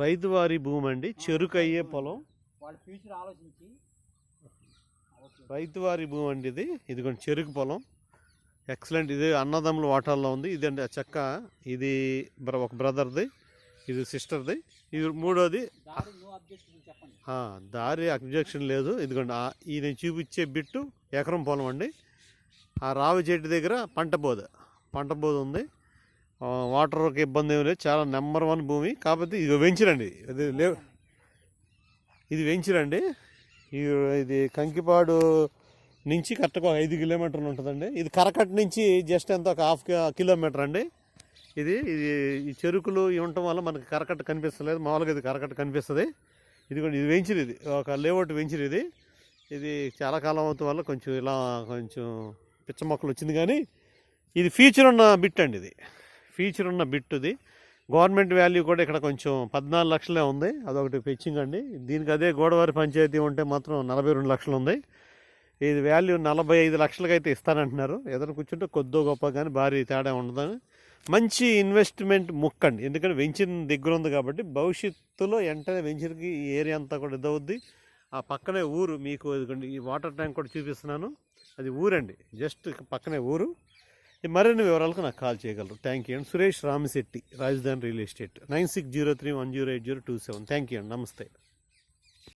రైతు వారి భూమి అండి చెరుకు అయ్యే పొలం. వాళ్ళ ఫ్యూచర్ ఆలోచించి. రైతు వారి భూమి అండి ఇది. ఇది కొంచెం చెరుకు పొలం. ఎక్సలెంట్ ఇది అన్నదమ్ముల వాటాల్లో ఉంది. ఇది అండి ఆ చెక్క. ఇది ఒక బ్రదర్ది. ఇది సిస్టర్ది. ఇది మూడోది. దారి అబ్జెక్షన్ లేదు. ఇదిగోండి ఈ నేను చూపించే బిట్టు ఎకరం పొలం అండి. ఆ రావి చెట్టు దగ్గర పంట బోధ. పంట బోధ ఉంది. వాటర్కి ఇబ్బంది ఏమి లేదు. చాలా నెంబర్ వన్ భూమి. కాకపోతే ఇది వెంచరండి. ఇది లేవు ఇది వెంచరండి. ఇది ఇది కంకిపాడు నుంచి కరెక్ట్గా ఒక ఐదు కిలోమీటర్లు ఉంటుందండి. ఇది కరకట్ నుంచి జస్ట్ ఎంత ఒక హాఫ్ కిలోమీటర్ అండి. ఇది ఇది ఈ చెరుకులు ఇవి ఉండటం వల్ల మనకి కరకట్ట కనిపిస్తలేదు. మామూలుగా ఇది కరకట్ట కనిపిస్తుంది. ఇది కూడా ఇది వెంచర్ ఇది. ఒక లేఅవుట్ వెంచర్ ఇది. ఇది చాలా కాలం అవుతాం వల్ల కొంచెం ఇలా కొంచెం పిచ్చ మొక్కలు వచ్చింది కానీ ఇది ఫ్యూచర్ ఉన్న బిట్ అండి ఇది. ఫీచర్ ఉన్న బిట్ ఇది గవర్నమెంట్ వాల్యూ కూడా ఇక్కడ కొంచెం పద్నాలుగు లక్షలే ఉంది. అదొకటి పెచ్చింగ్ అండి. దీనికి అదే గోడవారి పంచాయతీ ఉంటే మాత్రం నలభై రెండు లక్షలు ఉంది. ఇది వాల్యూ నలభై ఐదు లక్షలకి అయితే ఇస్తానంటున్నారు. ఎదురు కూర్చుంటే కొద్దో గొప్ప కానీ భారీ తేడా ఉండదని. మంచి ఇన్వెస్ట్మెంట్ ముక్క అండి. ఎందుకంటే వెంచర్ దగ్గర ఉంది కాబట్టి భవిష్యత్తులో వెంటనే వెంచర్కి ఈ ఏరియా అంతా కూడా ఇదవుద్ది ఆ పక్కనే ఊరు మీకు ఇదిగోండి ఈ వాటర్ ట్యాంక్ కూడా చూపిస్తున్నాను. అది ఊరండి. జస్ట్ పక్కనే ఊరు. మరిన్ని వివరాలకు నాకు కాల్ చేయగలరు. థ్యాంక్ యూ అండి Suresh Ramasetti Rajadhani real estate nine six zero three one zero eight zero two seven thank you అండి నమస్తే.